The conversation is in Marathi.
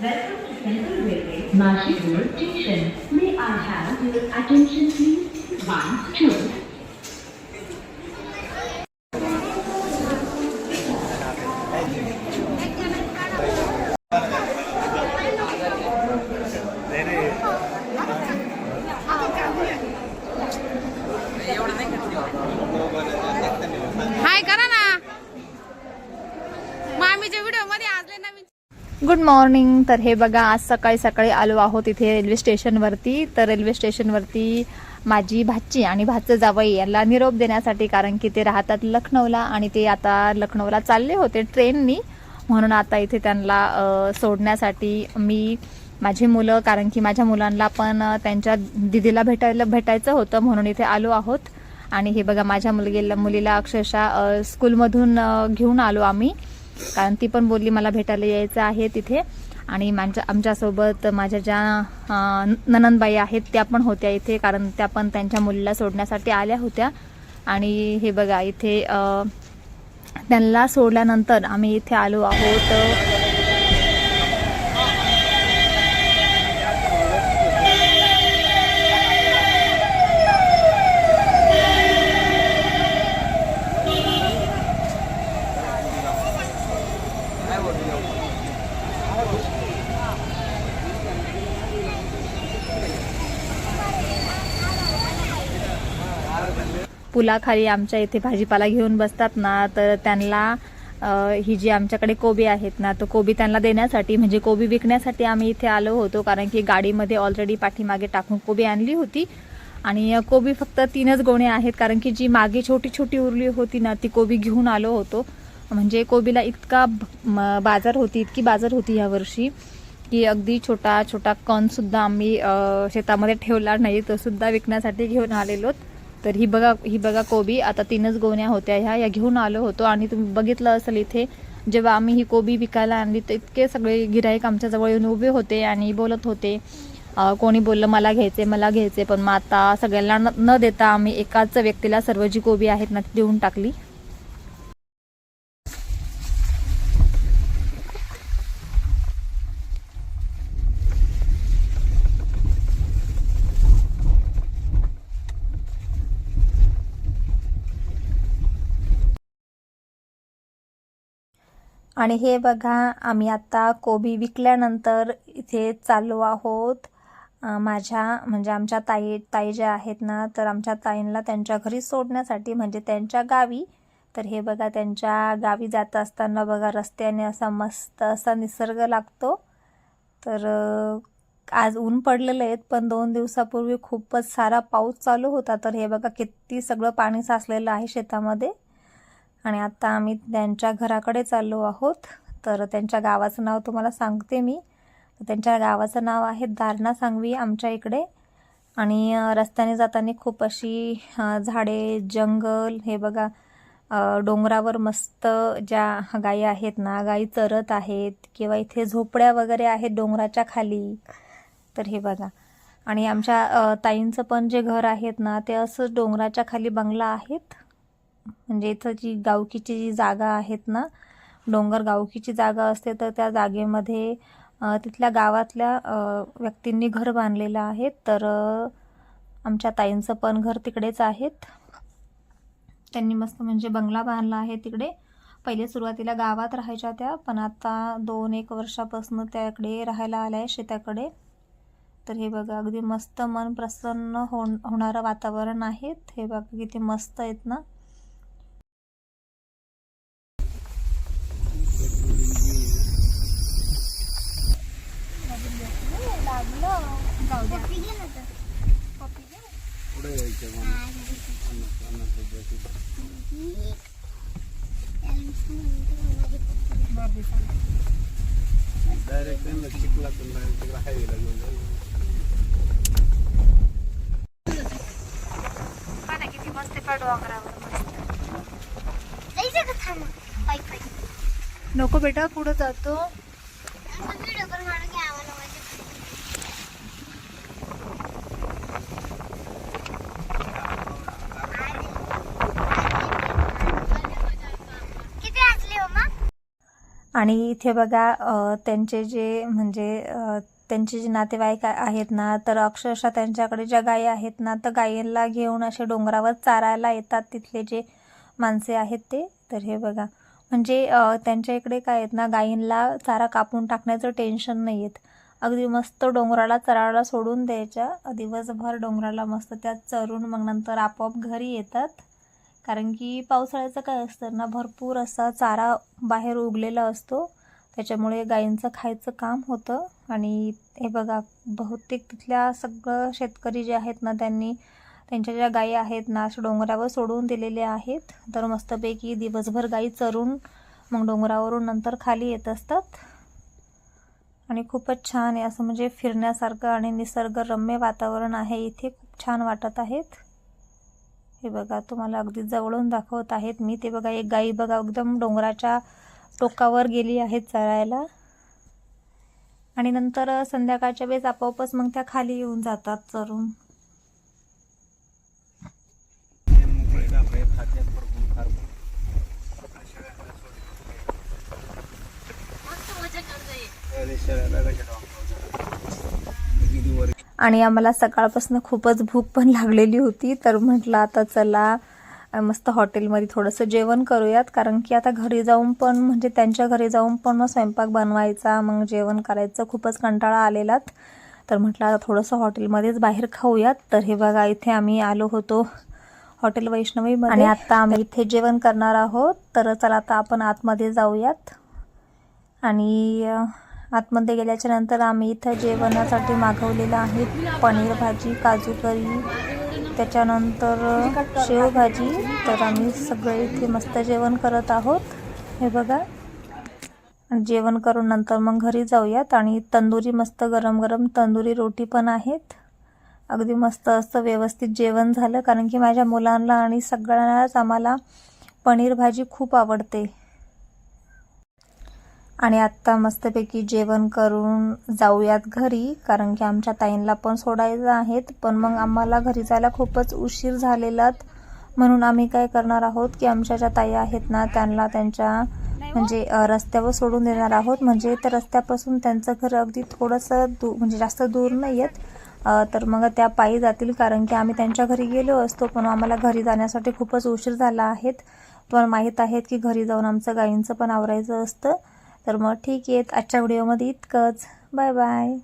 Welcome to Central Railway, Station. May I have your attention please? One, two. Good morning तर हे बघा आज सकाळी सकाळी आलो आहोत इथे रेल्वे स्टेशनवरती तर रेल्वे स्टेशनवरती माझी भाची आणि भाचं जावई यांना निरोप देण्यासाठी कारण की ते राहतात लखनौला आणि ते आता लखनौला चालले होते ट्रेननी. म्हणून आता इथे त्यांना सोडण्यासाठी मी माझी मुलं कारण की माझ्या मुलांना पण त्यांच्या दिदीला भेटायला भेटायचं होतं म्हणून इथे आलो आहोत. आणि हे बघा माझ्या मुलगीला मुलीला अक्षरशः स्कूलमधून घेऊन आलो आम्ही. कारण ती पण बोलली मला भेटायला यायचं आहे तिथे. आणि माझ्या आमच्यासोबत माझ्या ज्या ननंदबाई आहेत त्या पण होत्या इथे कारण त्या पण त्यांच्या मुलीला सोडण्यासाठी आल्या होत्या. आणि हे बघा इथे त्यांना सोडल्यानंतर आम्ही इथे आलो आहोत. पुलाखाली आमच्या इथे भाजीपाला घेऊन बसतात ना तर त्यांना ही जी आमच्याकडे कोबी आहेत ना तर कोबी त्यांना देण्यासाठी म्हणजे कोबी विकण्यासाठी आम्ही इथे आलो होतो कारण की गाडीमध्ये ऑलरेडी पाठीमागे टाकून कोबी आणली होती. आणि कोबी फक्त तीनच गोणे आहेत कारण की जी मागे छोटी छोटी उरली होती ना ती कोबी घेऊन आलो होतो. म्हणजे कोबीला इतका म- बाजार होती इतकी बाजार होती यावर्षी की अगदी छोटा छोटा कण आम्ही शेतामध्ये ठेवला नाही तो सुद्धा विकण्यासाठी घेऊन आलेलो. तर ही बघा ही बघा कोबी. आता तीनच गोण्या होत्या ह्या. या घेऊन आलो होतो आणि तुम्ही बघितलं असेल इथे जेव्हा आम्ही ही कोबी विकायला आणली तर इतके सगळे गिराईक आमच्याजवळ येऊन उभे होते आणि बोलत होते कोणी बोललं मला घ्यायचे मला घ्यायचे पण मग आता सगळ्यांना न- देता आम्ही एकाच व्यक्तीला सर्व जी कोबी आहेत ना देऊन टाकली. आणि हे बघा आम्ही आता कोबी विकल्यानंतर इथे चालू आहोत. माझ्या म्हणजे आमच्या ताई ताई ज्या आहेत ना तर आमच्या ताईंना त्यांच्या घरी सोडण्यासाठी म्हणजे त्यांच्या गावी. तर हे बघा त्यांच्या गावी जात असताना बघा रस्त्याने असा मस्त असा निसर्ग लागतो. तर आज ऊन पडलेलं आहेत पण दोन दिवसापूर्वी खूपच सारा पाऊस चालू होता. तर हे बघा किती सगळं पाणी साचलेलं आहे शेतामध्ये. आणि आत्ता आम्ही त्यांच्या घराकडे चाललो आहोत. तर त्यांच्या गावाचं नाव तुम्हाला सांगते मी. त्यांच्या गावाचं नाव आहे दारणा सांगवी आमच्या इकडे. आणि रस्त्याने जाताना खूप अशी झाडे जंगल हे बघा डोंगरावर मस्त ज्या गायी आहेत ना गायी चरत आहेत किंवा इथे झोपड्या वगैरे आहेत डोंगराच्या खाली. तर हे बघा. आणि आमच्या ताईंचं पण जे घर आहेत ना ते असं डोंगराच्या खाली बंगला आहेत. म्हणजे इथं जी गावकीची जी जागा आहेत ना डोंगर गावकीची जागा असते तर त्या जागेमध्ये तिथल्या गावातल्या व्यक्तींनी घर बांधलेलं आहे. तर आमच्या ताईंचं पण घर तिकडेच आहेत. त्यांनी मस्त म्हणजे बंगला बांधला आहे तिकडे. पहिले सुरुवातीला गावात राहायच्या त्या पण आता दोन एक वर्षापासून त्याकडे राहायला आल्या आहे शेताकडे. तर हे बघा अगदी मस्त मन प्रसन्न हो होणारं वातावरण आहे. हे बघा किती मस्त आहेत ना. डायरेक्ट चिखलातून डायरेक्ट तिकडे हायवेला घेऊन जाईल किती थांब नको बेटा पुढे जातो व्हिडिओ पण काढून घ्या आम्हाला माझ्या किती वाजले हो मग आणि इथे बघा त्यांचे जे म्हणजे त्यांचे जे नातेवाईक आहेत ना तर अक्षरशः त्यांच्याकडे ज्या गायी आहेत ना तर गायीला घेऊन असे डोंगरावर चारायला येतात तिथले जे माणसे आहेत ते. तर हे बघा म्हणजे त्यांच्या इकडे काय आहेत ना गायींना चारा कापून टाकण्याचं टेन्शन नाही आहेत अगदी मस्त डोंगराला चरायला सोडून द्यायच्या. दिवसभर डोंगराला मस्त त्यात चरून मग नंतर आपोआप घरी येतात. कारण की पावसाळ्याचं काय असतं ना भरपूर असा चारा बाहेर उगलेला असतो. त्याच्यामुळे गायींचं खायचं काम होतं. आणि हे बघा बहुतेक तिथल्या सगळं शेतकरी जे आहेत ना त्यांनी त्यांच्या ज्या गायी आहेत ना अशा डोंगरावर सोडून दिलेल्या आहेत. तर मस्तपैकी दिवसभर गायी चरून मग डोंगरावरून नंतर खाली येत असतात. आणि खूपच छान आहे. असं म्हणजे फिरण्यासारखं आणि निसर्गरम्य वातावरण आहे. इथे खूप छान वाटत आहेत. हे बघा तुम्हाला अगदी जवळून दाखवत आहेत मी. ते बघा एक गाई बघा एकदम डोंगराच्या टोकावर गेली आहे चरायला. आणि नंतर संध्याकाळच्या वेळेस आपोआपच मग त्या खाली येऊन जातात चरून. आणि आम्हाला सकाळपासून खूपच भूक पण लागलेली होती तर म्हटलं आता चला मस्त हॉटेलमध्ये थोडंसं जेवण करूयात. कारण की आता घरी जाऊन पण म्हणजे त्यांच्या घरी जाऊन पण मग स्वयंपाक बनवायचा मग जेवण करायचं खूपच कंटाळा आलेलात. तर म्हटलं आता थोडंसं हॉटेलमध्येच बाहेर खाऊयात. तर हे बघा इथे आम्ही आलो होतो हॉटेल वैष्णवीमध्ये. आणि आता आम्ही इथे जेवण करणार आहोत. तर चला आता आपण आतमध्ये जाऊयात. आणि आतमध्ये गेल्याच्यानंतर आम्ही इथं जेवणासाठी मागवलेलं आहे पनीर भाजी काजू करी. त्याच्यानंतर शेवभाजी तर आम्ही सगळे इथे मस्त जेवण करत आहोत. हे बघा. जेवण करून नंतर मग घरी जाऊयात. आणि तंदुरी मस्त गरम गरम तंदुरी रोटी पण आहेत. अगदी मस्त असं व्यवस्थित जेवण झालं. कारण की माझ्या मुलांना आणि सगळ्यांनाच आम्हाला पनीर भाजी खूप आवडते. आणि आत्ता मस्तपैकी जेवण करून जाऊयात घरी कारण की आमच्या ताईंला पण सोडायचं आहेत. पण मग आम्हाला घरी जायला खूपच उशीर झालेलात म्हणून आम्ही काय करणार आहोत की आमच्या ज्या ताई आहेत ना त्यांना त्यांच्या म्हणजे रस्त्यावर सोडून देणार आहोत. म्हणजे त्या रस्त्यापासून त्यांचं घर अगदी थोडंसं दू म्हणजे जास्त दूर नाही आहेत तर मग त्या पायी जातील कारण की आम्ही त्यांच्या घरी गेलो असतो पण आम्हाला घरी जाण्यासाठी खूपच उशीर झाला आहेत पण माहीत आहेत की घरी जाऊन आमचं गाईंचं पण आवरायचं असतं. तर मग ठीक आहे. आजच्या व्हिडिओमध्ये इतकंच. Bye bye.